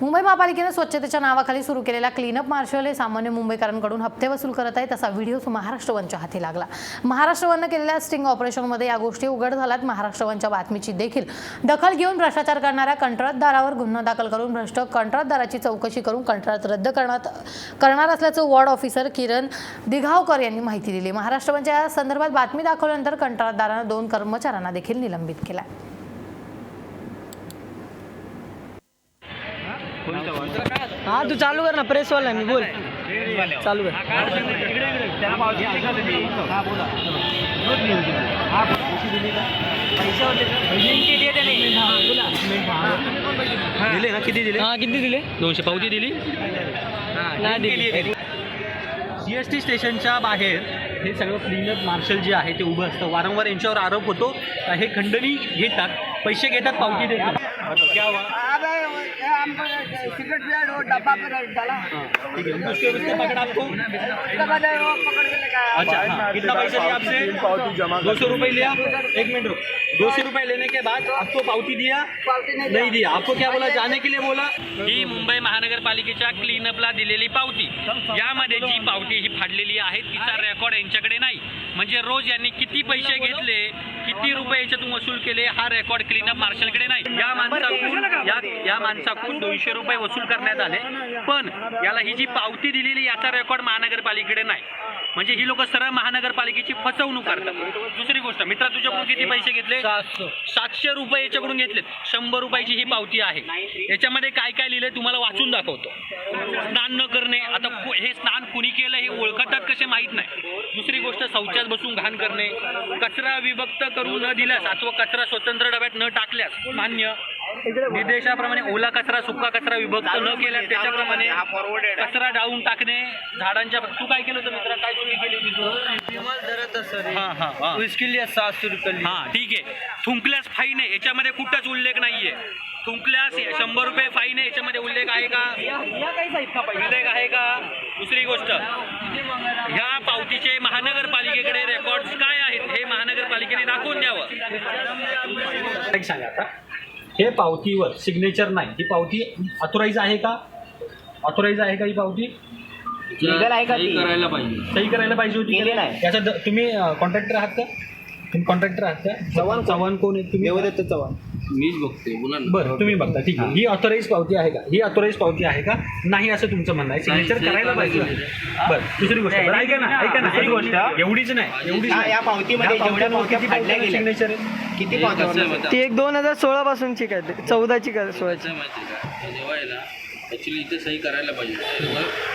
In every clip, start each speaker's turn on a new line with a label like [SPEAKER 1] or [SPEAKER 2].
[SPEAKER 1] मुंबई महापालिकेने स्वच्छतेच्या नावाखाली सुरू केलेल्या क्लीनअप मार्शल हे सामान्य मुंबईकरांकडून हप्ते वसूल करत आहेत असा व्हिडिओ महाराष्ट्र वनच्या हाती लागला. महाराष्ट्रवननं केलेल्या स्टिंग ऑपरेशनमध्ये या गोष्टी उघड झाल्यात. महाराष्ट्र वनच्या बातमीची देखील. दखल घेऊन भ्रष्टाचार करणाऱ्या कंत्राटदारावर गुन्हा दाखल करून भ्रष्ट कंत्राटदाराची चौकशी करून कंत्राट रद्द करण्यात करणार असल्याचं वॉर्ड ऑफिसर किरण दिघावकर यांनी माहिती दिली. महाराष्ट्र वनच्या या संदर्भात बातमी दाखवल्यानंतर कंत्राटदारानं दोन कर्मचाऱ्यांना देखील निलंबित केला
[SPEAKER 2] हा तू चालू कर ना प्रेस वाला मी बोल. चालू कर.
[SPEAKER 3] दिले ना किती दिले?
[SPEAKER 2] हा किती दिले?
[SPEAKER 3] दोनशे पावती दिली?
[SPEAKER 2] नाही दिली.
[SPEAKER 3] सी एस टी स्टेशनच्या बाहेर हे सगळं क्लीनअप मार्शल जे आहे ते उभं असतं. वारंवार यांच्यावर आरोप होतो. का हे खंडणी घेतात पैसे घेतात पावती देतात?
[SPEAKER 4] सिगरेट पिया वो डब्बा पे डाला
[SPEAKER 3] ठीक है। उसके उसके पकड़ा आपको
[SPEAKER 4] उसके बाद वो पकड़ के लेके आया
[SPEAKER 3] अच्छा कितना पैसा लिया आपसे दो सौ रुपये लिया एक मिनट रुक। दो सौ रुपये लेने के बाद आपको पावती दिया
[SPEAKER 4] पावती नहीं
[SPEAKER 3] नहीं दिया। आपको क्या बोला? जाने के लिए बोला?
[SPEAKER 5] ही मुंबई महानगरपालिकेच्या क्लीनअपला दिलेली पावती. यामध्ये जी पावती ही फाडलेली आहे तिचा रेकॉर्ड यांच्याकडे नाही. म्हणजे रोज यांनी किती पैसे घेतले किती रुपये याच्यातून वसूल केले हा रेकॉर्ड क्लीनअप मार्शलकडे नाही. या माणसाकडून या या माणसाकडून दोनशे रुपये वसूल करण्यात आले. पण याला ही जी पावती दिलेली याचा रेकॉर्ड महानगरपालिकेकडे नाही. म्हणजे ही लोक सरळ महानगरपालिकेची फसवणूक करतात. दुसरी गोष्ट मित्रा तुझ्याकडून किती पैसे घेतले? सातशे रुपये याच्याकडून घेतलेत. शंभर रुपयाची ही पावती आहे. याच्यामध्ये काय काय लिहिलंय तुम्हाला वाचून दाखवतो. स्नान न करणे आता हे स्नान कुणी केलं हे ओळखतात कसे माहीत नाही. दुसरी गोष्ट शौचात बसून घाण करणे. कचरा विभक्त करू न दिल्यास अथवा कचरा स्वतंत्र डब्यात न टाकल्यास मान्य. निर्देशाप्रमाणे ओला कचरा सुका कचरा विभक्त न केल्यास त्याच्याप्रमाणे कचरा डाळून टाकणे झाडांच्या तू काय केलं होतं मित्रा? काय चुकी केली होती तू? हा हा हा.
[SPEAKER 2] इसके लिए सात सौ रुपये लिए
[SPEAKER 5] हा ठीक आहे. थुंकल्यास फाईन आहे. याच्यामध्ये कुठंच उल्लेख नाहीये. थुंकल्यास शंभर रुपये फाईन आहे. याच्यामध्ये उल्लेख आहे का? उल्लेख आहे का? दुसरी गोष्ट. ह्या पावतीचे महानगरपालिकेकडे रेकॉर्ड्स काय आहेत हे महानगरपालिकेने दाखवून द्यावं.
[SPEAKER 3] सांगा आता. हे पावतीवर सिग्नेचर नाही. ही पावती ऑथोराईज आहे का? ऑथोराईज आहे का ही पावती?
[SPEAKER 4] आहे का ती?
[SPEAKER 3] सही करायला पाहिजे होती
[SPEAKER 4] केली नाही.
[SPEAKER 3] याचा द- तुम्ही कॉन्ट्रॅक्टर आहात का? तुम्ही कॉन्ट्रॅक्टर आहात का? चव्हाण चव्हाण कोण आहे तुम्ही?
[SPEAKER 4] देवदत्त चव्हाण.
[SPEAKER 6] मीच बघतोय पुन्हा
[SPEAKER 3] बरं तुम्ही बघता. ठीक आहे. ही ऑथोराईज पावती आहे का? ही ऑथोराईज पावती आहे का? नाही असं तुमचं म्हणणं आहे. सिग्नेचर करायला पाहिजे. बरं दुसरी गोष्ट. बरं, ऐका ना ऐका ना
[SPEAKER 4] दुसरी गोष्ट.
[SPEAKER 3] एवढीच नाही एवढीच
[SPEAKER 4] हा,
[SPEAKER 3] नाही.
[SPEAKER 4] या पावतीमध्ये
[SPEAKER 3] या
[SPEAKER 4] जेवढ्या पावत्या
[SPEAKER 3] किती
[SPEAKER 4] फाडल्या गेल्या.
[SPEAKER 3] सिग्नेचर आहे
[SPEAKER 4] किती
[SPEAKER 6] कसं आहे
[SPEAKER 4] पावत्या
[SPEAKER 6] माहिती
[SPEAKER 2] ती एक दोन हजार सोळा पासूनची काय ते चौदाची काय सोळाची?
[SPEAKER 6] कसं आहे माहिती आहे का? जेव्हा आहे ना ॲक्च्युली इथे सही करायला पाहिजे.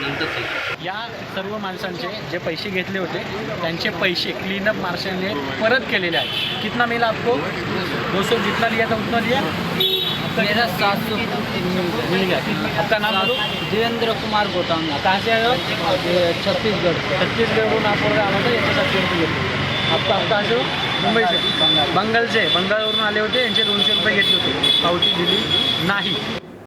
[SPEAKER 6] नंतर सही
[SPEAKER 3] या सर्व माणसांचे जे पैसे घेतले होते त्यांचे पैसे क्लीनअप मार्शलने परत केलेले आहेत. कितना मिला आपको? दो सौ जितना लिया था उतना लिया?
[SPEAKER 2] मेरा सात सौ
[SPEAKER 3] मिल गया। आपका नाम
[SPEAKER 2] देवेंद्र कुमार गोटांगा
[SPEAKER 3] कहाँ से आए हो?
[SPEAKER 2] छत्तीसगढ़।
[SPEAKER 3] छत्तीसगढ़वरून आपण आला होता याच्यासाठी रुपये घेतले आपका आप कहाँ से हो। मुंबई से। बंगाल से बंगालवरून आले होते यांचे दोनशे रुपये घेतले होते. पावती दिली नाही.